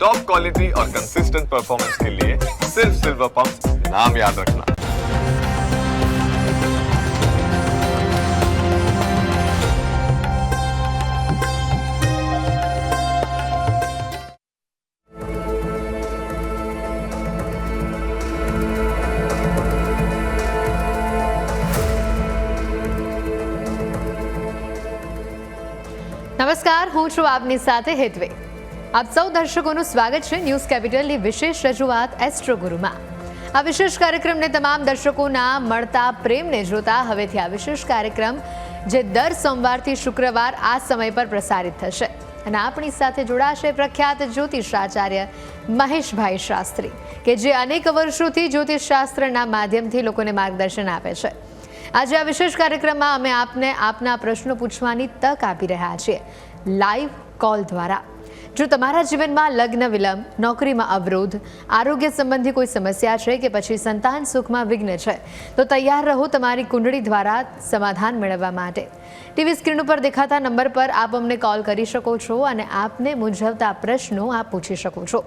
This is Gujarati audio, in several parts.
टॉप क्वालिटी और कंसिस्टेंट परफॉर्मेंस के लिए सिर्फ सिल्वर पंप नाम याद रखना નમસ્કાર હું છું આપની સાથે હેતવે આપ સૌ દર્શકોનું સ્વાગત છે ન્યૂઝ કેપિટલની વિશેષ રજૂઆત એસ્ટ્રો ગુરુમાં આ વિશેષ કાર્યક્રમને તમામ દર્શકોના મળતા પ્રેમને જોતા હવેથી આ વિશેષ કાર્યક્રમ જે દર સોમવારથી શુક્રવાર આ સમય પર પ્રસારિત થશે. અને આપણી સાથે જોડાશે પ્રખ્યાત જ્યોતિષાચાર્ય મહેશભાઈ શાસ્ત્રી, કે જે અનેક વર્ષોથી જ્યોતિષશાસ્ત્રના માધ્યમથી લોકોને માર્ગદર્શન આપે છે. આજે આ વિશેષ કાર્યક્રમમાં અમે આપને આપના પ્રશ્નો પૂછવાની તક આપી રહ્યા છીએ. લાઈવ કોલ દ્વારા. જો તમારા જીવનમાં લગ્ન, વિલંબ, નોકરીમાં અવરોધ, આરોગ્ય સંબંધી કોઈ સમસ્યા છે કે પછી સંતાન સુખમાં વિઘ્ન છે, તો તૈયાર રહો તમારી કુંડળી દ્વારા સમાધાન મેળવવા માટે. ટીવી સ્ક્રીન ઉપર દેખાતા નંબર પર આપ અમને કોલ કરી શકો છો અને આપને મૂંઝવતા પ્રશ્નો આપ પૂછી શકો છો.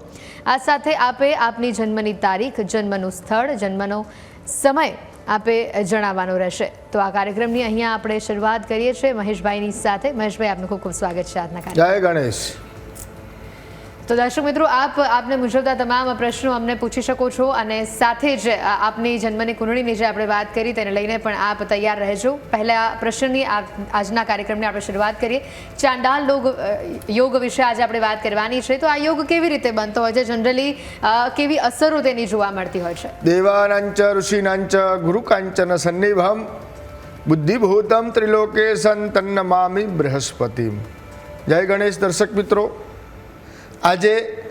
આ સાથે આપે આપની જન્મની તારીખ, જન્મનું સ્થળ, જન્મનો સમય આપે જણાવવાનો રહેશે. તો આ કાર્યક્રમની અહીંયા આપણે શરૂઆત કરીએ છીએ. મહેશભાઈની સાથે. મહેશભાઈ, આપનું ખૂબ ખૂબ સ્વાગત છે આજના કાર્યક્રમ જય ગણેશ. તો દર્શક મિત્રો, આપ, આપને મૂંઝવતા તમામ પ્રશ્નો અમને પૂછી શકો છો અને સાથે જ આપની જન્મની કુંડળીની જે આપણે વાત કરી તેને લઈને પણ આપ તૈયાર રહેજો. પહેલા પ્રશ્નની આજના કાર્યક્રમની આપણે શરૂઆત કરીએ. ચાંડાલ યોગ વિશે આજે આપણે વાત કરવાની છે. તો આ યોગ કેવી રીતે બનતો હોય છે? જનરલી કેવી અસરો તેની જોવા મળતી હોય છે? દેવાનાંચ, ઋષિનાંચ, ગુરુકાંચન સન્નિભમ બુદ્ધિભૂતમ ત્રિલોકે સંતન્ન મામી બૃહસ્પતિમ. જય ગણેશ દર્શક મિત્રો. આજે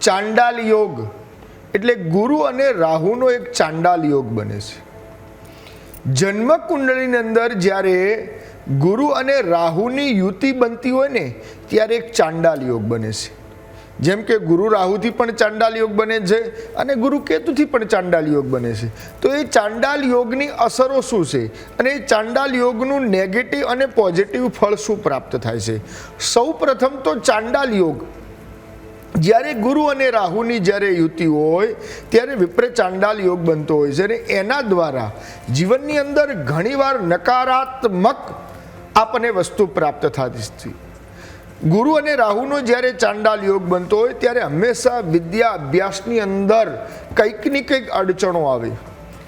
ચાંડાલ યોગ એટલે ગુરુ અને રાહુનો એક ચાંડાલ યોગ બને છે. જન્મ કુંડળીની અંદર જ્યારે ગુરુ અને રાહુની યુતિ બનતી હોય ને, ત્યારે એક ચાંડાલ યોગ બને છે. જેમ કે ગુરુ રાહુથી પણ ચાંડાલ યોગ બને છે અને ગુરુ કેતુથી પણ ચાંડાલ યોગ બને છે. તો એ ચાંડાલ યોગની અસરો શું છે? અને એ ચાંડાલ યોગનું નેગેટિવ અને પોઝિટિવ ફળ શું પ્રાપ્ત થાય છે? સૌ પ્રથમ તો ચાંડાલ યોગ. જ્યારે ગુરુ અને રાહુની જ્યારે યુતિ હોય, ત્યારે વિપરીત ચાંડાલ યોગ બનતો હોય છે. અને એના દ્વારા જીવનની અંદર ઘણીવાર નકારાત્મક આપણને વસ્તુ પ્રાપ્ત થતી ગુરુ અને રાહુનો જ્યારે ચાંડાલ યોગ બનતો હોય, ત્યારે હંમેશા વિદ્યા અભ્યાસની અંદર કંઈકની કંઈક અડચણો આવે.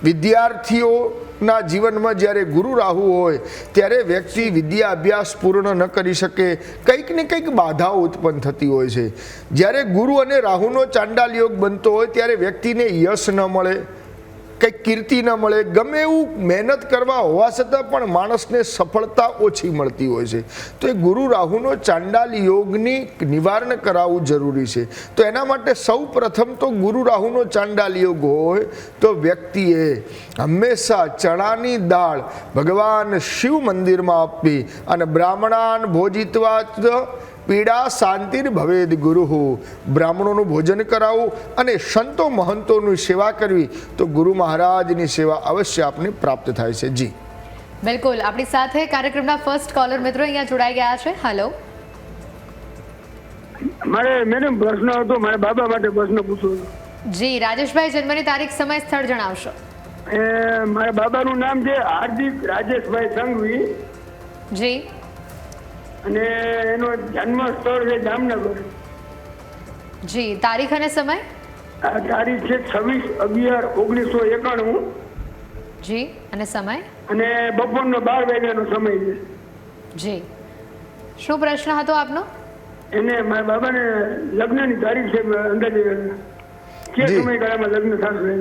વિદ્યાર્થીઓના જીવનમાં જ્યારે ગુરુ રાહુ હોય, ત્યારે વ્યક્તિ વિદ્યા અભ્યાસ પૂર્ણ ન કરી શકે, કંઈક ને કંઈક બાધાઓ ઉત્પન્ન થતી હોય છે. જ્યારે ગુરુ અને રાહુનો ચાંડાલ યોગ બનતો હોય, ત્યારે વ્યક્તિને યશ ન મળે કંઈક કીર્તિ ન મળે, ગમે એવું મહેનત કરવા હોવા છતાં પણ માણસને સફળતા ઓછી મળતી હોય છે. તો એ ગુરુ રાહુનો ચાંડાલ યોગની નિવારણ કરાવવું જરૂરી છે. તો એના માટે સૌ પ્રથમ તો ગુરુ રાહુનો ચાંડાલ યોગ હોય તો વ્યક્તિએ હંમેશા ચણાની દાળ ભગવાન શિવ મંદિરમાં આપવી અને બ્રાહ્મણાન ભોજિત્વા પીડા શાંતિર ભવેદ ગુરુ બ્રાહ્મણોનું ભોજન કરાવવું અને સંતો મહંતોની સેવા કરવી તો ગુરુ મહારાજની સેવા અવશ્ય આપને પ્રાપ્ત થાય છે. જી. બિલકુલ. આપણી સાથે કાર્યક્રમના ફર્સ્ટ કોલર મિત્રો અહીંયા જોડાઈ ગયા છે. હેલો મારે મેડમ પ્રશ્ન હતો. મારે બાબા માટે પ્રશ્ન પૂછવો જી રાજેશભાઈ જન્મની તારીખ સમય સ્થળ જણાવશો. એ મારા બાબાનું નામ છે હાર્દિક રાજેશભાઈ સંઘવી. જી. અને એનો જન્મ સ્થળ છે જામનગર. જી તારીખ અને સમય? આ તારીખ છે છવ્વીસ અગિયાર ઓગણીસો એકાણું. જી અને સમય? અને બપોરનો બાર વાગ્યાનો સમય છે. જી. શું પ્રશ્ન હતો આપનો? એને મારા બાબાને લગ્નની તારીખ છે અંદાજે કે સમયગાળામાં લગ્ન થશે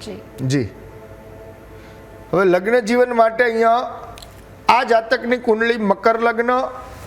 જી. જી. હવે લગ્ન જીવન માટે અહીંયા આ જાતકની કુંડલી મકર લગ્ન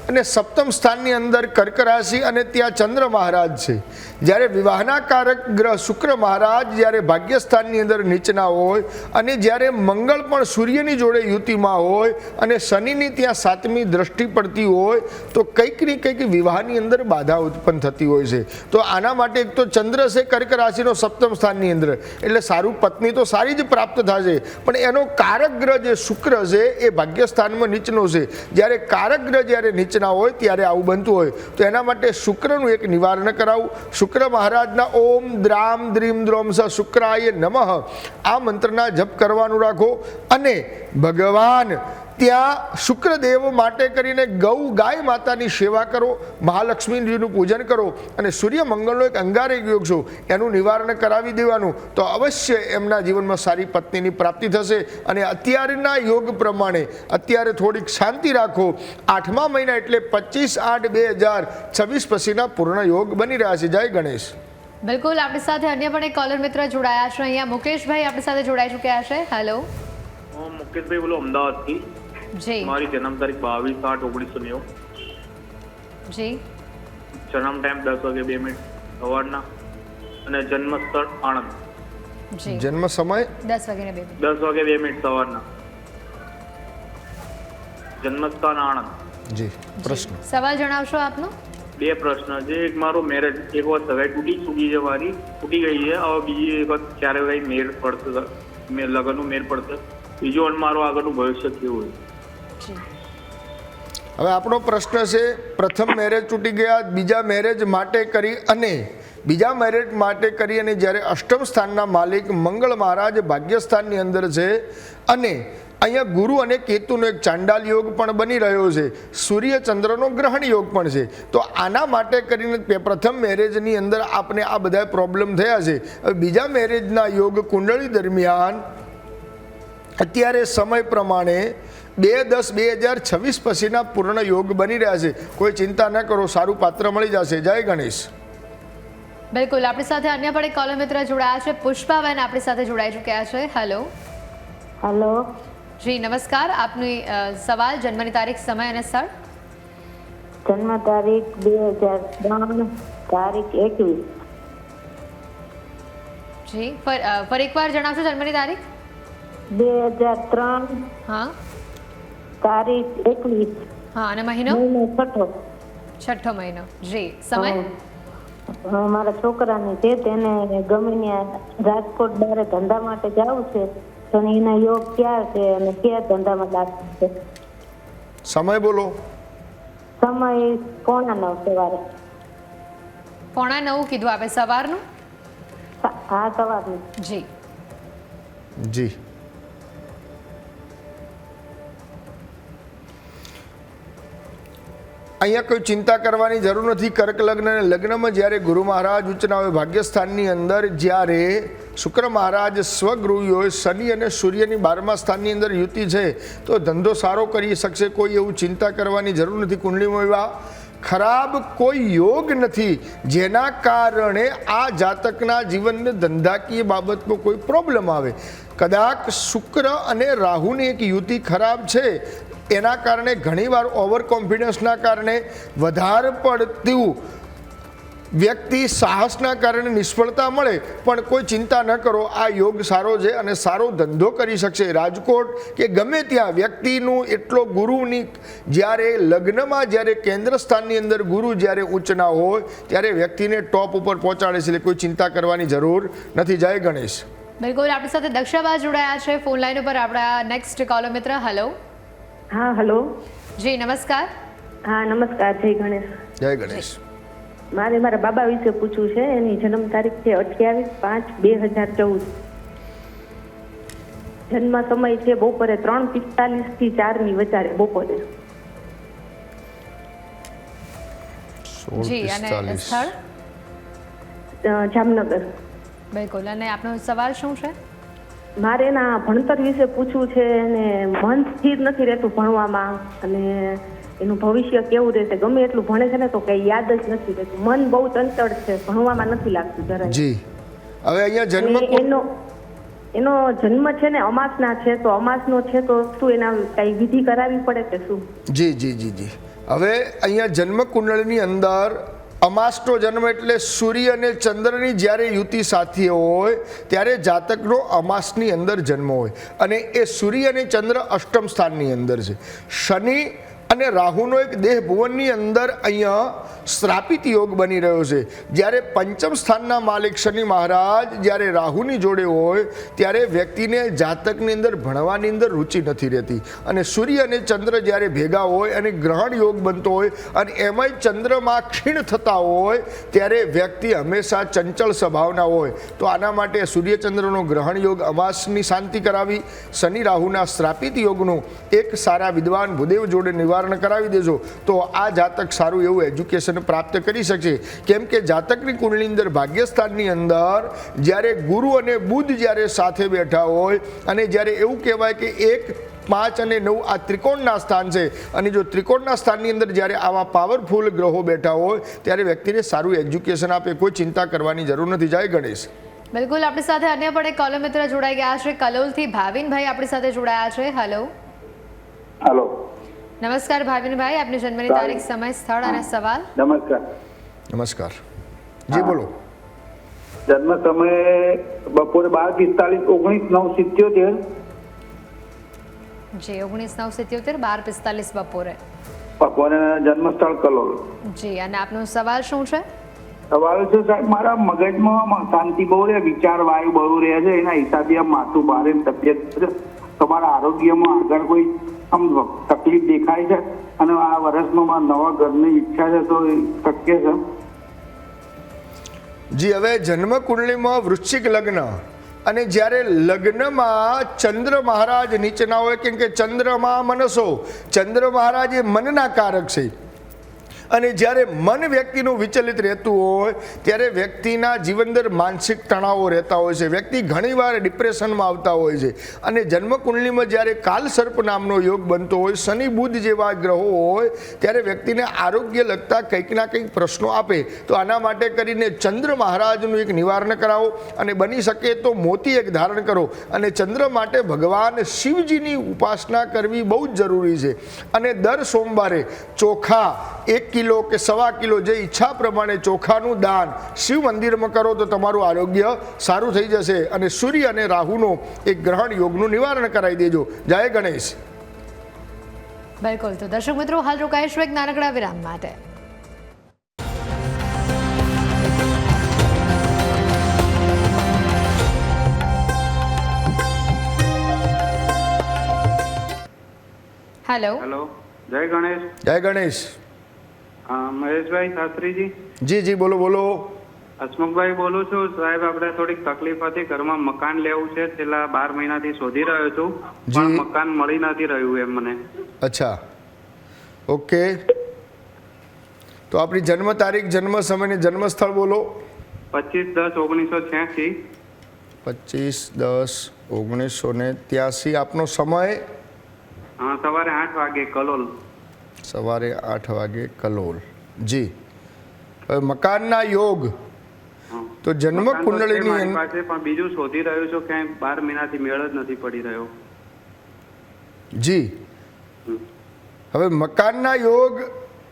અને સપ્તમ સ્થાનની અંદર કર્ક રાશિ અને ત્યાં ચંદ્ર મહારાજ છે. જ્યારે વિવાહના કારક ગ્રહ શુક્ર મહારાજ જ્યારે ભાગ્યસ્થાનની અંદર નીચના હોય અને જ્યારે મંગળ પણ સૂર્યની જોડે યુતિમાં હોય અને શનિની ત્યાં સાતમી દ્રષ્ટિ પડતી હોય તો કંઈક ને કંઈક વિવાહની અંદર બાધા ઉત્પન્ન થતી હોય છે. તો આના માટે એક તો ચંદ્ર છે કર્ક રાશિનો સપ્તમ સ્થાનની અંદર. એટલે સારું પત્ની તો સારી જ પ્રાપ્ત થશે. પણ એનો કારક ગ્રહ જે શુક્ર છે એ ભાગ્યસ્થાનમાં નીચનો છે. જ્યારે કારક ગ્રહ જ્યારે નીચે ઉચના હોય ત્યારે આવું બનતું હોય. તો એના માટે શુક્રનું એક નિવારણ કરાવું. શુક્ર મહારાજના ઓમ દ્રામ દ્રીમ દ્રોમ સ શુક્રાય નમઃ. આ મંત્રના જપ કરવાનું રાખો. અને ભગવાન ત્યાં શુક્રદેવ માટે કરીને ગૌ ગાય માતાની સેવા કરો મહાલક્ષ્મીજીનું પૂજન કરો અને સૂર્ય મંગળનો એક અંગારે યોગ છો એનું નિવારણ કરાવી દેવાનું. તો અવશ્ય એમના જીવનમાં સારી પત્નીની પ્રાપ્તિ થશે અને અત્યારના યોગ પ્રમાણે અત્યારે થોડીક શાંતિ રાખો. આઠમા મહિના એટલે પચીસ આઠ બે હજાર છવ્વીસ પછીના પૂર્ણ યોગ બની રહ્યા છે. જય ગણેશ. બિલકુલ આપણી સાથે અન્ય પણ એક કોલર મિત્ર જોડાયા છે. અહીંયા મુકેશભાઈ આપણી સાથે જોડાઈ ચૂક્યા છે. હેલો હું મુકેશભાઈ બોલો અમદાવાદથી. જી. મારી જન્મ તારીખ બાવીસ આઠ ઓગણીસો નેવું. જી. જન્મ ટાઈમ દસ વાગે બે મિનિટ સવારના અને જન્મ સ્થળ આણંદ. જન્મ સમય? દસ વાગે બે દસ વાગે બે મિનિટ સવારના. જન્મસ્થાન આણંદ. જી પ્રશ્ન. સવાલ જણાવશો આપનો? બે પ્રશ્ન છે. એક મારો મેરેજ એક વખત સગાઈ તૂટી ચૂકી છે મારી. તૂટી ગઈ છે. હવે બીજી એક વખત ક્યારે કઈ મેળ પડશે લગ્નનું મેળ પડશે. બીજું અને મારું આગળનું ભવિષ્ય કેવું હોય? જી હવે આપણો પ્રશ્ન છે, પ્રથમ મેરેજ તૂટી ગયા, બીજા મેરેજ માટે કરી અને બીજા મેરેજ માટે કરી અને જ્યારે અષ્ટમ સ્થાનના માલિક મંગળ મહારાજ ભાગ્યસ્થાનની અંદર છે અને અહીંયા ગુરુ અને કેતુનો એક ચાંડાલ યોગ પણ બની રહ્યો છે, સૂર્ય ચંદ્રનો ગ્રહણ યોગ પણ છે. તો આના માટે કરીને પ્રથમ મેરેજની અંદર આપને આ બધા પ્રોબ્લેમ થયા છે. હવે બીજા મેરેજના યોગ કુંડળી દરમિયાન અત્યારે સમય પ્રમાણે બે દસ બે હજાર છવ્વીસ પછીના પૂર્ણ યોગ બની રહ્યા છે. કોઈ ચિંતા ન કરો સારું પાત્ર મળી જશે. જય ગણેશ. બિલકુલ. આપણી સાથે અન્ય પણ એક કોલર મિત્ર જોડાયા છે. પુષ્પાબેન આપણી સાથે જોડાઈ ચૂક્યા છે. હેલો હલો જી નમસ્કાર. આપની સવાલ જન્મની તારીખ સમય અને સ્થળ? જન્મ તારીખ બે હજાર ત્રણ તારીખ એકવીસ. જી ફરી એકવાર જણાવશો જન્મની તારીખ? બે હજાર ત્રણ. હા. તારીખ એકવીસ હા અને મહિનો? છઠ્ઠો. છઠ્ઠો મહિનો. જી સમય? મારા છોકરાને છે તેને ગમે રાજકોટ બારે ધંધા માટે જવું છે પણ એના યોગ ક્યાં છે અને ક્યાં ધંધામાં લાગશે છે? સમય બોલો. સમય પોણા નવ સવારે પોણા નવ કીધું આપે સવારનું? હા સવારનું. જી. જી. અહીંયા કોઈ ચિંતા કરવાની જરૂર નથી. કર્ક લગ્ન અને લગ્નમાં જ્યારે ગુરુ મહારાજ ઉચ્ચના હોય ભાગ્યસ્થાનની અંદર જ્યારે શુક્ર મહારાજ સ્વગૃહી હોય શનિ અને સૂર્યની બારમા સ્થાનની અંદર યુતિ છે, તો ધંધો સારો કરી શકશે. કોઈ એવું ચિંતા કરવાની જરૂર નથી. કુંડલીમાં એવા ખરાબ કોઈ યોગ નથી, જેના કારણે આ જાતકના જીવનને ધંધાકીય બાબતમાં કોઈ પ્રોબ્લેમ આવે. કદાચ શુક્ર અને રાહુની એક યુતિ ખરાબ છે એના કારણે ઘણીવાર ઓવર કોન્ફિડન્સના કારણે વધારે પડતું વ્યક્તિ સાહસના કારણે નિષ્ફળતા મળે, પણ કોઈ ચિંતા ન કરો, આ યોગ સારો છે અને સારો ધંધો કરી શકશે. રાજકોટ કે ગમે ત્યાં વ્યક્તિનું એટલો ગુરુની, જ્યારે લગ્નમાં જ્યારે કેન્દ્ર સ્થાનની અંદર ગુરુ જ્યારે ઉચ્ચના હોય, ત્યારે વ્યક્તિને ટોપ ઉપર પહોંચાડે છે એટલે કોઈ ચિંતા કરવાની જરૂર નથી. જય ગણેશ. બિલકુલ, આપણી સાથે દક્ષાબા જોડાયા છે. ફોન લાઈન ઉપર આપણા નેક્સ્ટ કોલર મિત્ર. હેલો હા હલો. જી નમસ્કાર. હા નમસ્કાર જય ગણેશ. જય ગણેશ. મારે મારા બાબા વિશે પૂછવું છે એની જન્મ તારીખ છે અઠ્યાવીસ પાંચ બે હજાર ચૌદ. જન્મ સમય છે બપોરે ત્રણ પિસ્તાલીસથી ચારની વચારે બપોરે જી અને સ્થળ? જામનગર. બિલકુલ અને આપનો સવાલ શું છે? મારે એના ભણતર વિશે પૂછવું છે અને મન સ્થિર નથી રહેતું ભણવામાં. અને એનું ભવિષ્ય કેવું રહેશે? ગમે એટલું ભણે છે ને તો કઈ યાદ જ નથી રહેતું. મન બહુ ચંચળ છે. ભણવામાં નથી લાગતું જરાય. જી. હવે અહીંયા જન્મ એનો એનો જન્મ છે ને અમાસના છે તો અમાસનો છે તો શું એના કઈ વિધિ કરાવવી પડે કે શું? જી જી જી જી. હવે અહીંયા જન્મ કુંડળની અંદર અમાસનો જન્મ એટલે સૂર્ય અને ચંદ્રની જ્યારે યુતિ સાથે હોય, ત્યારે જાતકનો અમાસની અંદર જન્મ હોય. અને એ સૂર્ય અને ચંદ્ર અષ્ટમ સ્થાનની અંદર છે. શનિ અને રાહુનો એક દેહ ભુવનની અંદર અહીંયા શ્રાપિત યોગ બની રહ્યો છે. જ્યારે પંચમ સ્થાનના માલિક શનિ મહારાજ જ્યારે રાહુની જોડે હોય, ત્યારે વ્યક્તિને જાતકની અંદર ભણવાની અંદર રુચિ નથી રહેતી. અને સૂર્ય અને ચંદ્ર જ્યારે ભેગા હોય અને ગ્રહણ યોગ બનતો હોય અને એમાંય ચંદ્રમાં ક્ષીણ થતા હોય, ત્યારે વ્યક્તિ હંમેશા ચંચળ સ્વભાવના હોય. તો આના માટે સૂર્યચંદ્રનો ગ્રહણ યોગ અમાસની શાંતિ કરાવી, શનિ રાહુના શ્રાપિત યોગનું એક સારા વિદ્વાન ભૂદેવ જોડે નિવારણ કરાવી દેજો. તો આ જાતક સારું એવું એજ્યુકેશન પ્રાપ્ત કરી શકશે. કેમ કે જાતકની કુંડલી અંદર ભાગ્યસ્થાનની અંદર જ્યારે ગુરુ અને બુધ જ્યારે સાથે બેઠા હોય અને જ્યારે એવું કહેવાય કે એક પાંચ અને નવ આ ત્રિકોણના સ્થાન છે. અને જો ત્રિકોણના સ્થાનની અંદર જ્યારે આવા પાવરફુલ ગ્રહો બેઠા હોય ત્યારે વ્યક્તિને સારું એજ્યુકેશન આપે. કોઈ ચિંતા કરવાની જરૂર નથી. જાય ગણેશ. બિલકુલ. આપણી સાથે અન્ય પણ એક કોલમ મિત્ર જોડાઈ ગયા છે. કલોલથી ભાવિનભાઈ આપણી સાથે જોડાયા છે. હેલો હાલો નમસ્કાર ભાવિનભાઈ આપની જન્મની તારીખ સમય સ્થળ અને સવાલ. નમસ્કાર. નમસ્કાર. જી બોલો. જન્મ સમય બપોરે બાર પિસ્તાલીસ ઓગણીસ નવ સિત્યોતેર. જી ઓગણીસ નવ સિત્યોતેર બાર પિસ્તાલીસ બપોરે. બપોરે જન્મ સ્થળ કલોલ. જી અને આપનો સવાલ શું છે? સવાલ છે સાહેબ મારા મગજમાં શાંતિ બહુ રહે વિચાર વાયુ બહુ રહે છે એના હિસાબે માથું ભારે તબિયત છે. તમારા આરોગ્યમાં આગળ કોઈ આમ તકલીફ દેખાય છે અને આ વર્ષમાં નવા ઘરની ઈચ્છા છે તો શક્ય છે. જી, હવે જન્મ કુંડલીમાં વૃશ્ચિક લગ્ન અને જ્યારે લગ્નમાં ચંદ્ર મહારાજ નીચેના હોય, કેમ કે ચંદ્રમાં મનસો, ચંદ્ર મહારાજ એ મનના કારક છે. અને જ્યારે મન વ્યક્તિનું વિચલિત રહેતું હોય, ત્યારે વ્યક્તિના જીવન અંદર માનસિક તણાવો રહેતા હોય છે. વ્યક્તિ ઘણીવાર ડિપ્રેશનમાં આવતા હોય છે. અને જન્મકુંડલીમાં જ્યારે કાલ સર્પ નામનો યોગ બનતો હોય, શનિ બુધ જેવા ગ્રહો હોય, ત્યારે વ્યક્તિને આરોગ્ય લગતા કંઈક ના કંઈક પ્રશ્નો આપે. તો આના માટે કરીને ચંદ્ર મહારાજનું એક નિવારણ કરાવો અને બની શકે તો મોતી એક ધારણ કરો. અને ચંદ્ર માટે ભગવાન શિવજીની ઉપાસના કરવી બહુ જ જરૂરી છે. અને દર સોમવારે ચોખા એક કિલો કે સવા કિલો જે ઈચ્છા પ્રમાણે ચોખાનું દાન શિવ મંદિરમાં કરો તો તમારું આરોગ્ય સારું થઈ જશે અને સૂર્ય અને રાહુનો એક ગ્રહણ યોગનું નિવારણ કરાવી દેજો. જય ગણેશ. બિલકુલ. તો દર્શક મિત્રો હાલ રોકાઈશું એક નાનકડા વિરામ માટે. હેલો હેલો જય ગણેશ. જય ગણેશ. મહેશભાઈ શાસ્ત્રીજી. જી જી બોલો બોલો. હસમુખભાઈ બોલું છું. સાહેબ આપણે થોડીક તકલીફ હતી. ઘરમાં મકાન લેવું છે. છેલ્લા બાર મહિનાથી શોધી રહ્યો છું. પણ મકાન મળી નથી રહ્યું એમ મને. અચ્છા. ઓકે. તો આપણી જન્મ તારીખ જન્મ સમય ને જન્મ સ્થળ બોલો. પચીસ દસ ઓગણીસો છ્યાસી પચીસ દસ ઓગણીસો ને ત્યાસી આપનો સમય? સવારે આઠ વાગે કલોલ. સવારે આઠ વાગે કલોલ. જી. હવે મકાનના યોગ. તો જન્મ કુંડળીની પાસે પણ બીજું શોધી રહ્યો છું ક્યાંય બાર મહિનાથી મેળ જ નથી પડી રહ્યો. જી. હવે મકાનના યોગ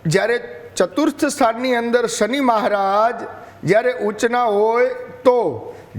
જ્યારે ચતુર્થ સ્થાનની અંદર શનિ મહારાજ જ્યારે ઉચ્ચના હોય તો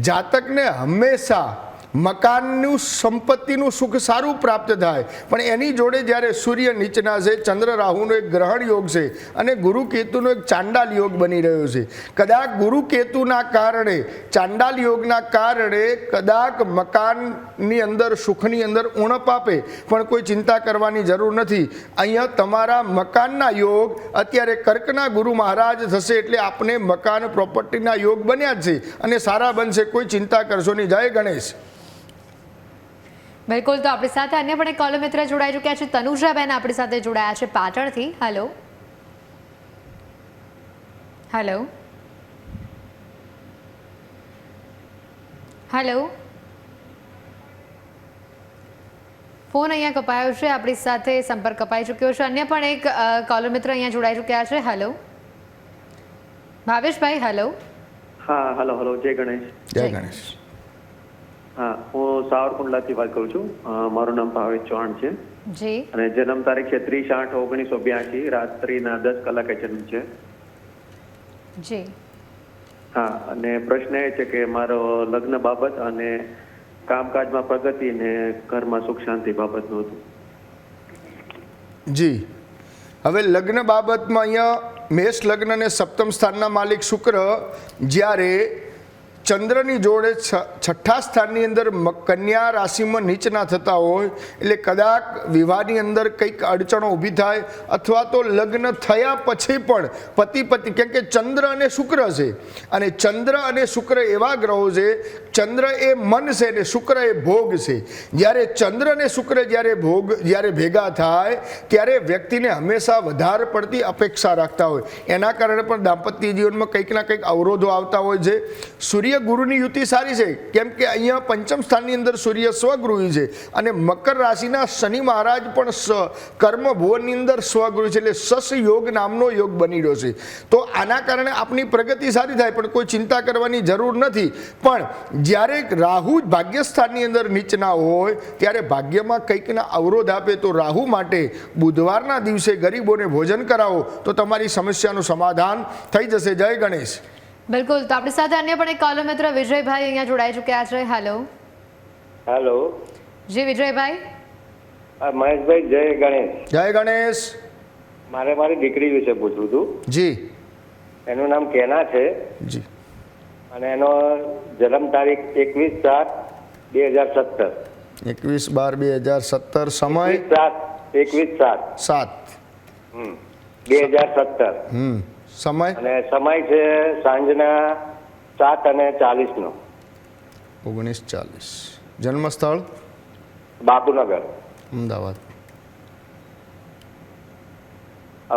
જાતકને હંમેશા મકાનનું સંપત્તિનું સુખ સારું પ્રાપ્ત થાય. પણ એની જોડે જ્યારે સૂર્ય નીચના છે, ચંદ્ર રાહુનો એક ગ્રહણ યોગ છે અને ગુરુ કેતુનો એક ચાંડાલ યોગ બની રહ્યો છે. કદાચ ગુરુ કેતુના કારણે, ચાંડાલ યોગના કારણે કદાચ મકાનની અંદર, સુખની અંદર ઉણપ આપે. પણ કોઈ ચિંતા કરવાની જરૂર નથી. અહીંયા તમારા મકાનના યોગ અત્યારે કર્કના ગુરુ મહારાજ થશે એટલે આપને મકાન પ્રોપર્ટીના યોગ બન્યા જ છે. અને સારા બનશે. કોઈ ચિંતા કરશો નહીં. જય ગણેશ. બિલકુલ તો આપણી સાથે અન્ય પણ એક કોલમ મિત્ર જોડાઈ ચૂક્યા છે. તનુજાબેન આપણી સાથે જોડાયા છે પાટણથી. હેલો હેલો હેલો ફોન અહીંયા કપાયો છે આપણી સાથે સંપર્ક કપાઈ ચૂક્યો છે. અન્ય પણ એક કોલમ મિત્ર અહીંયા જોડાઈ ચૂક્યા છે. હેલો ભાવેશભાઈ હેલો હા હલો હેલો જય ગણેશ. જય જય ગણેશ. હા હું સાવરકુંડલાથી વાત કરું છું. મારું નામ ભાવેશ ચૌહાણ છે. જી. અને જન્મ તારીખ છે ત્રીસ આઠ ઓગણીસો બ્યાસી રાત્રિના દસ કલાકે જન્મ છે. જી. હા અને પ્રશ્ન એ છે કે મારો લગ્ન બાબત અને કામકાજમાં પ્રગતિ ને ઘરમાં સુખ શાંતિ બાબતનું હતું. જી. હવે લગ્ન બાબતમાં અહીંયા મેષ લગ્ન અને સપ્તમ સ્થાનના માલિક શુક્ર જ્યારે ચંદ્રની જોડે છઠ્ઠા સ્થાનની અંદર કન્યા રાશિમાં નીચના થતા હોય, એટલે કદાચ વિવાહની અંદર કંઈક અડચણો ઊભી થાય, અથવા તો લગ્ન થયા પછી પણ પતિ પતિ કેમ કે ચંદ્ર અને શુક્ર છે, અને ચંદ્ર અને શુક્ર એવા ગ્રહો છે, ચંદ્ર એ મન છે ને શુક્ર એ ભોગ છે. જ્યારે ચંદ્ર અને શુક્ર જ્યારે ભોગ, જ્યારે ભેગા થાય, ત્યારે વ્યક્તિને હંમેશા વધારે પડતી અપેક્ષા રાખતા હોય. એના કારણે પણ દાંપત્ય જીવનમાં કંઈક ના કંઈક અવરોધો આવતા હોય છે. સૂર્ય ગુરુની યુતિ સારી છે, કેમ કે અહીંયા પંચમ સ્થાનની અંદર સૂર્ય સ્વગૃહી છે. અને મકર રાશિના શનિ મહારાજ પણ કર્મ ભુવનની અંદર સ્વગૃહ છે, એટલે સસ યોગ નામનો યોગ બની રહ્યો છે. તો આના કારણે આપની પ્રગતિ સારી થાય, પણ કોઈ ચિંતા કરવાની જરૂર નથી. પણ જ્યારે રાહુ ભાગ્યસ્થાનની અંદર નીચના હોય, ત્યારે ભાગ્યમાં કંઈકના અવરોધ આપે તો રાહુ માટે બુધવારના દિવસે ગરીબોને ભોજન કરાવો, તો તમારી સમસ્યાનું સમાધાન થઈ જશે. જય ગણેશ. બિલકુલ. તો આપણી સાથે અન્ય પણ એક કોલર મિત્ર વિજયભાઈ અહીંયા જોડાઈ ચૂક્યા છે. હેલો હેલો જી વિજયભાઈ. આ મહેશભાઈ જય ગણેશ. જય ગણેશ. મારે મારી દીકરી વિશે પૂછવું હતું. જી. એનું નામ કેના છે? જી. અને એનો જન્મ તારીખ એકવીસ સાત બે હજાર સત્તર. એકવીસ બાર બે હજાર સત્તર સમય? સાત એકવીસ સાત. સાત. બે હજાર સત્તર. હમ. સમય? અને સમય છે સાંજના સાત અને ચાલીસનો. ઓગણીસ ચાલીસ. જન્મસ્થળ? બાપુનગર. અમદાવાદ.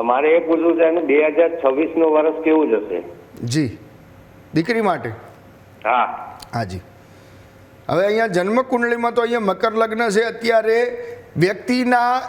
મારે એ પૂછવું છે એનું બે હજાર છવ્વીસનું વર્ષ કેવું જશે જી. દીકરી માટે? હા. હા જી. હવે અહીંયા જન્મ કુંડળીમાં તો અહીંયા મકર લગ્ન છે. અત્યારે વ્યક્તિના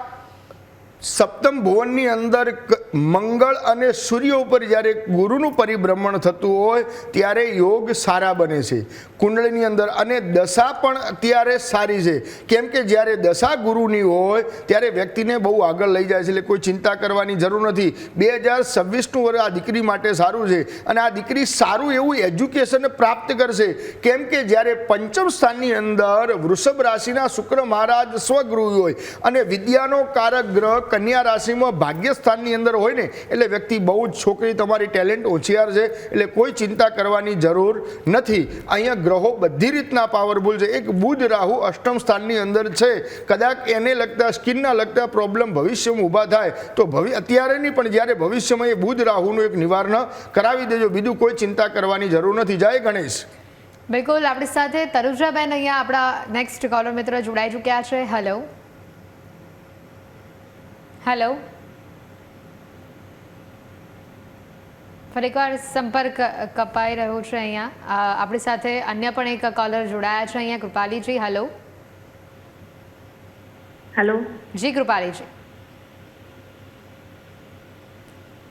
સપ્તમ ભુવનની અંદર મંગળ અને સૂર્ય ઉપર જ્યારે ગુરુનું પરિભ્રમણ થતું હોય, ત્યારે યોગ સારા બને છે. કુંડળીની અંદર અને દશા પણ અત્યારે સારી છે. કેમ કે જ્યારે દશા ગુરુની હોય, ત્યારે વ્યક્તિને બહુ આગળ લઈ જાય છે, એટલે કોઈ ચિંતા કરવાની જરૂર નથી. બે હજાર છવ્વીસનું વર્ષ આ દીકરી માટે સારું છે અને આ દીકરી સારું એવું એજ્યુકેશન પ્રાપ્ત કરશે. કેમ કે જ્યારે પંચમ સ્થાનની અંદર વૃષભ રાશિના શુક્ર મહારાજ સ્વગૃહ હોય અને વિદ્યાનો કારક ગ્રહ કન્યા રાશિમાં ભાગ્યસ્થાનની અંદર હોય ને, એટલે વ્યક્તિ બહુ જ છોકરી તમારી ટેલેન્ટ હોશિયાર છે, એટલે કોઈ ચિંતા કરવાની જરૂર નથી. અહીંયા ગ્રહો બધી રીતના પાવરફુલ છે. એક બુધ રાહુ અષ્ટમ સ્થાનની અંદર છે. કદાચ એને લગતા, સ્કિનના લગતા પ્રોબ્લેમ ભવિષ્યમાં ઊભા થાય, તો ભવિ, અત્યારે નહીં, પણ જ્યારે ભવિષ્યમાં એ બુધ રાહુનું એક નિવારણ કરાવી દેજો. બીજું કોઈ ચિંતા કરવાની જરૂર નથી. જય ગણેશ. બિલકુલ. આપણી સાથે તરુજાબેન અહીંયા આપણા નેક્સ્ટ કોલર મિત્ર જોડાઈ ચૂક્યા છે. હેલો હેલો ફરી એકવાર સંપર્ક કપાઈ રહ્યો છે અહીંયા. આપણી સાથે અન્ય પણ એક કોલર જોડાયા છે અહીંયા. કૃપાલીજી હેલો હેલો જી કૃપાલીજી.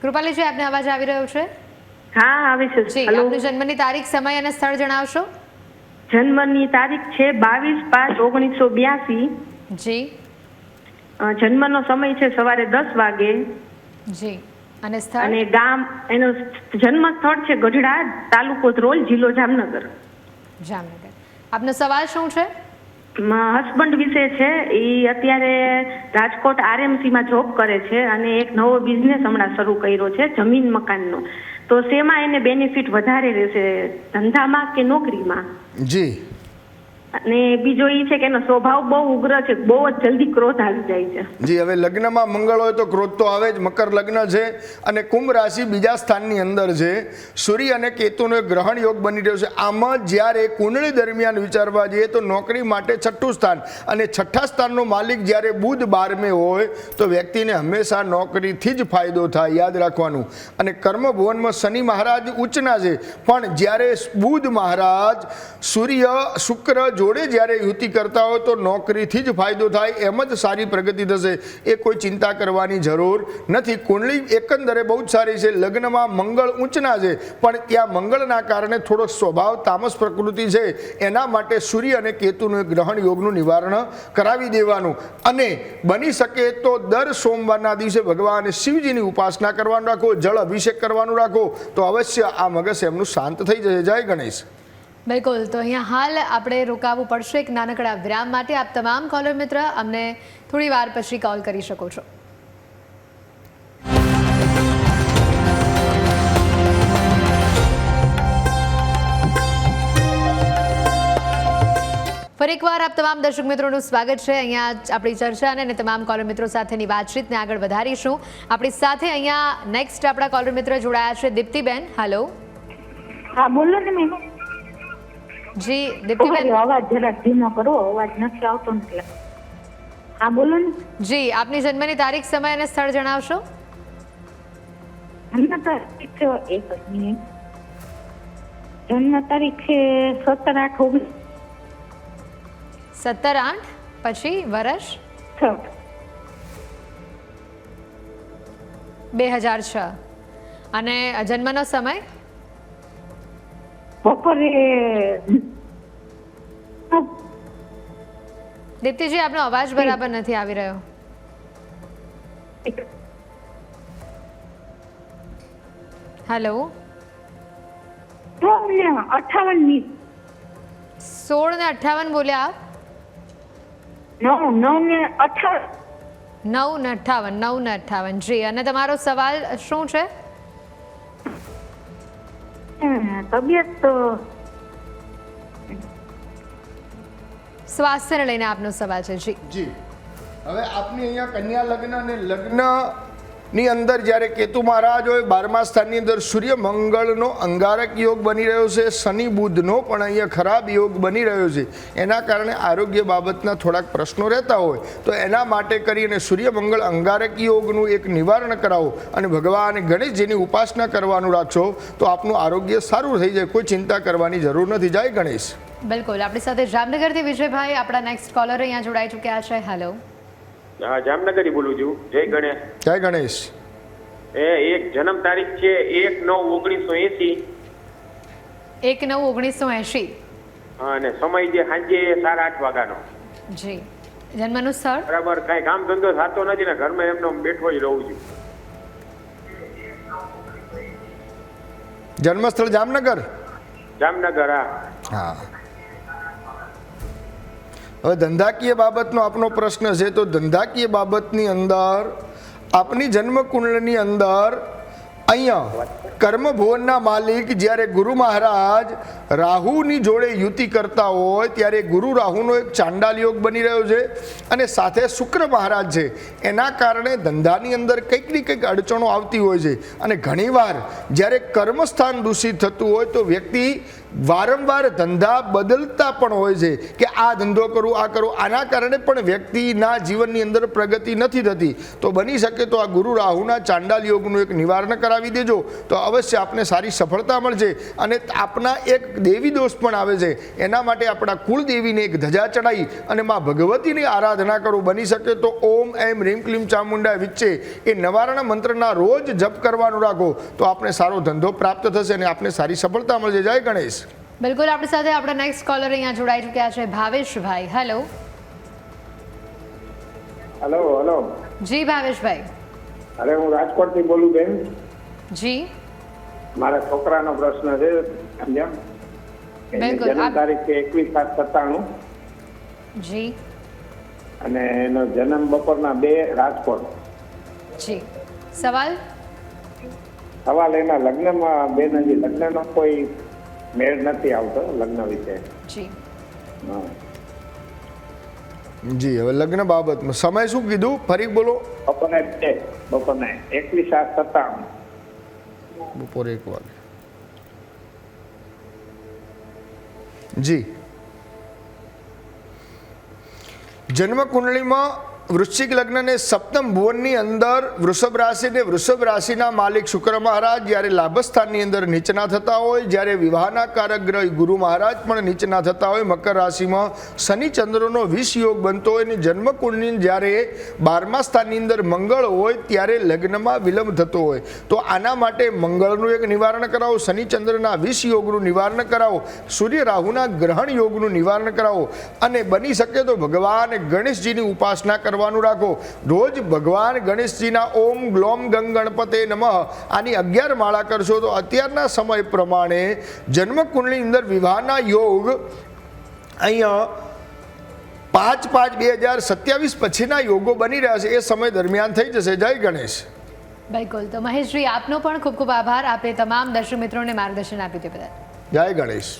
કૃપાલીજી આપને અવાજ આવી રહ્યો છે? હા આવે છે. જી આપની જન્મની તારીખ સમય અને સ્થળ જણાવશો? જન્મની તારીખ છે બાવીસ પાંચ ઓગણીસો બ્યાસી. જી. જન્મનો સમય છે સવારે દસ વાગે. જી. અને સ્થળ? અને ગામ એનો જન્મ સ્થળ છે ગઢડા તાલુકો ધ્રોલ જિલ્લો જામનગર. જામનગર. આપનો સવાલ શું છે? હસબન્ડ વિશે છે. એ અત્યારે રાજકોટ આરએમસીમાં જોબ કરે છે અને એક નવો બિઝનેસ હમણાં શરૂ કર્યો છે જમીન મકાનનો. તો શેમાં એને બેનિફિટ વધારે રહેશે? ધંધામાં કે નોકરીમાં? જી. અને બીજો એ છે કે એનો સ્વભાવ બહુ ઉગ્ર છે, બહુ જ જલ્દી ક્રોધ આવી જાય છે. જી, હવે લગ્નમાં મંગળ હોય તો ક્રોધ તો આવે જ, મકર લગ્ન છે અને કુંભ રાશિ બીજા સ્થાનની અંદર છે. સૂર્ય અને કેતુનો એક ગ્રહણ યોગ બની રહ્યો છે. આમાં જ્યારે કુંડળી દરમિયાન વિચારવા જઈએ તો નોકરી માટે છઠ્ઠું સ્થાન અને છઠ્ઠા સ્થાનનો માલિક જ્યારે બુધ બારમે હોય તો વ્યક્તિને હંમેશા નોકરીથી જ ફાયદો થાય, યાદ રાખવાનું. અને કર્મભુવનમાં શનિ મહારાજ ઉચ્ચના છે. પણ જ્યારે બુધ મહારાજ સૂર્ય, શુક્ર જોડે જ્યારે યુતિ કરતા હોય તો નોકરીથી જ ફાયદો થાય, એમ જ સારી પ્રગતિ થશે, એ કોઈ ચિંતા કરવાની જરૂર નથી. કુંડલી એકંદરે બહુ જ સારી છે, લગ્નમાં મંગળ ઊંચના છે, પણ ત્યાં મંગળના કારણે થોડો સ્વભાવ તામસ પ્રકૃતિ છે. એના માટે સૂર્ય અને કેતુનું ગ્રહણ યોગનું નિવારણ કરાવી દેવાનું. અને બની શકે તો દર સોમવારના દિવસે ભગવાન શિવજીની ઉપાસના કરવાનું રાખો, જળ અભિષેક કરવાનું રાખો, તો અવશ્ય આ મગજ એમનું શાંત થઈ જશે. જય ગણેશ. બિલકુલ, તો અહીંયા હાલ આપણે રોકાવવું પડશે એક નાનકડા વિરામ માટે. આપ તમામ કોલર મિત્ર, અમને થોડી વાર પછી કોલ કરી શકો છો. ફરી એકવાર આપ તમામ દર્શક મિત્રોનું સ્વાગત છે. અહીંયા આપણી ચર્ચા અને તમામ કોલર મિત્રો સાથેની વાતચીતને આગળ વધારીશું. આપણી સાથે અહીંયા નેક્સ્ટ આપણા કોલર મિત્ર જોડાયા છે, દીપ્તિબેન. હેલો હા, બોલો ને, મેમ. જી દીપ્તિબેન. અવાજ જરાક ધીમો કરો અવાજ નથી આવતો એટલે. હા બોલો ને. જી આપની જન્મની તારીખ સમય અને સ્થળ જણાવશો? જન્મ તારીખ છે એક મિનિટ. જન્મ તારીખ છે સત્તર આઠ ઓગણીસ. સત્તર આઠ પછી વર્ષ છ. બે હજાર છ. અને જન્મનો સમય? બપોરે દીપ્તિજી આપનો અવાજ બરાબર નથી આવી રહ્યો. હેલો અઠાવન સોળ ને અઠ્ઠાવન બોલ્યા આપ? નવ નવ ને અઠાવન. નવ ને અઠ્ઠાવન નવ ને અઠ્ઠાવન જી અને તમારો સવાલ શું છે? તબિયત તો સ્વાસ્થ્યને લઈને આપનો સવાલ છે જી. જી. હવે આપની અહીંયા કન્યા લગ્ન અને લગ્ન ની અંદર જ્યારે કેતુ મહારાજ હોય, બારમા સ્થાનની અંદર સૂર્ય મંગળનો અંગારક યોગ બની રહ્યો છે, શનિ બુધનો પણ અહીંયા ખરાબ યોગ બની રહ્યો છે. એના કારણે આરોગ્ય બાબતના થોડાક પ્રશ્નો રહેતા હોય. તો એના માટે કરીને સૂર્ય મંગળ અંગારક યોગનું એક નિવારણ કરાવો અને ભગવાન ગણેશજીની ઉપાસના કરવાનું રાખશો, તો આપનું આરોગ્ય સારું થઈ જાય. કોઈ ચિંતા કરવાની જરૂર નથી. જાય ગણેશ. બિલકુલ. આપણી સાથે જામનગરથી વિજયભાઈ, આપણા નેક્સ્ટ કોલર અહીંયા જોડાઈ ચૂક્યા છે. હેલો હા જામનગરી બોલું છું. જય ગણેશ. જય ગણેશ. એ એક જન્મ તારીખ છે એક નવ ઓગણીસો એસી. એક નવ ઓગણીસો એસી. અને સમય જે સાંજે સાડા આઠ વાગ્યાનો. જી. જન્મનું સ્થળ? બરાબર કાંઈ કામ ધંધો થતો નથી ને ઘરમાં એમનો બેઠો જ રહું છું. જન્મસ્થળ જામનગર? જામનગર હા. હા. હવે ધંધાકીય બાબતનો આપનો પ્રશ્ન છે, તો ધંધાકીય બાબતની અંદર, આપની જન્મકુંડળની અંદર અહીંયા કર્મભુવનના માલિક જ્યારે ગુરુ મહારાજ રાહુની જોડે યુતિ કરતા હોય, ત્યારે ગુરુ રાહુનો એક ચાંડાલ યોગ બની રહ્યો છે અને સાથે શુક્ર મહારાજ છે. એના કારણે ધંધાની અંદર કંઈક ને કંઈક અડચણો આવતી હોય છે. અને ઘણીવાર જ્યારે કર્મસ્થાન દૂષિત થતું હોય, તો વ્યક્તિ વારંવાર ધંધા બદલતા પણ હોય છે કે આ ધંધો કરું, આ કરું, આના કારણે પણ વ્યક્તિના જીવનની અંદર પ્રગતિ નથી થતી. તો બની શકે તો આ ગુરુ રાહુના ચાંડાલ યોગનું એક નિવારણ કરાવી દેજો. તો અવશ્ય આપને સારી સફળતા મળશે અને આપના એક દેવી દોષ પણ આવે છે. એના માટે આપણા કુળદેવીને એક ધજા ચડાવી અને માં ભગવતીની આરાધના કરો. બની શકે તો ઓમ એમ રીમ ક્લીમ ચામુંડા વિચ્ચે એ નવારણ મંત્રના રોજ જપ કરવાનું રાખો. તો આપણે સારો ધંધો પ્રાપ્ત થશે અને આપને સારી સફળતા મળશે. જય ગણેશ. બિલકુલ આપણી સાથે આપણા નેક્સ્ટ કોલર અહીંયા જોડાઈ ચૂક્યા છે ભાવેશભાઈ. હેલો હેલો હેલો જી ભાવેશભાઈ. અરે હું રાજકોટથી બોલું બેન. જી. મારા છોકરાનો પ્રશ્ન છે સમજ્યા? બિલકુલ, જન્મ તારીખ છે એકવીસ સાત સત્તાણું. જી. અને એનો જન્મ બપોરના બે રાજકોટ. જી. સવાલ? સવાલ એના લગ્નમાં બેન હજી લગ્નનો કોઈ મેળ નથી આવતો લગ્ન વિશે. જી. જી હવે લગ્ન બાબતમાં સમય શું કીધું? ફરી બોલો. બપોરે બે બપોરને એકવીસ આઠ સત્તાણું બપોરે એક વાગે. જી. જન્મ કુંડળીમાં વૃશ્ચિક લગ્નને સપ્તમ ભુવનની અંદર વૃષભ રાશિ ને વૃષભ રાશિના માલિક શુક્ર મહારાજ જ્યારે લાભસ્થાનની અંદર નીચના થતા હોય, જ્યારે વિવાહના કારક ગ્રહ ગુરુ મહારાજ પણ નીચના થતા હોય, મકર રાશિમાં શનિ ચંદ્રનો વિષ યોગ બનતો હોય અને જન્મકુંડની જ્યારે બારમા સ્થાનની અંદર મંગળ હોય ત્યારે લગ્નમાં વિલંબ થતો હોય. તો આના માટે મંગળનું એક નિવારણ કરાવો, શનિ ચંદ્રના વિષ યોગનું નિવારણ કરાવો, સૂર્ય રાહુના ગ્રહણ યોગનું નિવારણ કરાવો અને બની શકે તો ભગવાન ગણેશજીની ઉપાસના કરવાનું રાખો. રોજ ભગવાન ગણેશજીના ઓમ ગ્લોમ ગંગ ગણપતે નમઃ. આની અગિયાર માળા કરશો તો અત્યારના સમય પ્રમાણે જન્મકુંડની અંદર વિવાહના યોગ અહીંયા પાંચ પાંચ બે હજાર સત્યાવીસ પછીના યોગો બની રહ્યા છે. એ સમય દરમિયાન થઈ જશે. જય ગણેશ. બિલકુલ. તો મહેશજી આપનો પણ ખૂબ ખૂબ આભાર. આપે તમામ દર્શક મિત્રોને માર્ગદર્શન આપ્યું તે બદલ. જય ગણેશ.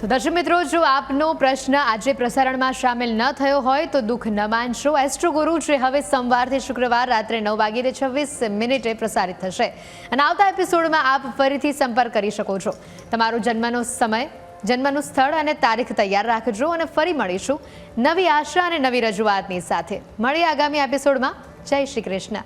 તો દર્શક મિત્રો, જો આપનો પ્રશ્ન આજે પ્રસારણમાં સામેલ ન થયો હોય, તો દુઃખ ન માનશો. એસ્ટ્રો ગુરુ જે હવે સોમવારથી શુક્રવાર રાત્રે નવ વાગીને છવ્વીસ મિનિટે પ્રસારિત થશે. અને આવતા એપિસોડમાં આપ ફરીથી સંપર્ક કરી શકો છો. તમારો જન્મનો સમય, જન્મનું સ્થળ અને તારીખ તૈયાર રાખજો અને ફરી મળીશું નવી આશા અને નવી રજૂઆતની સાથે. મળીએ આગામી એપિસોડમાં. જય શ્રી કૃષ્ણ.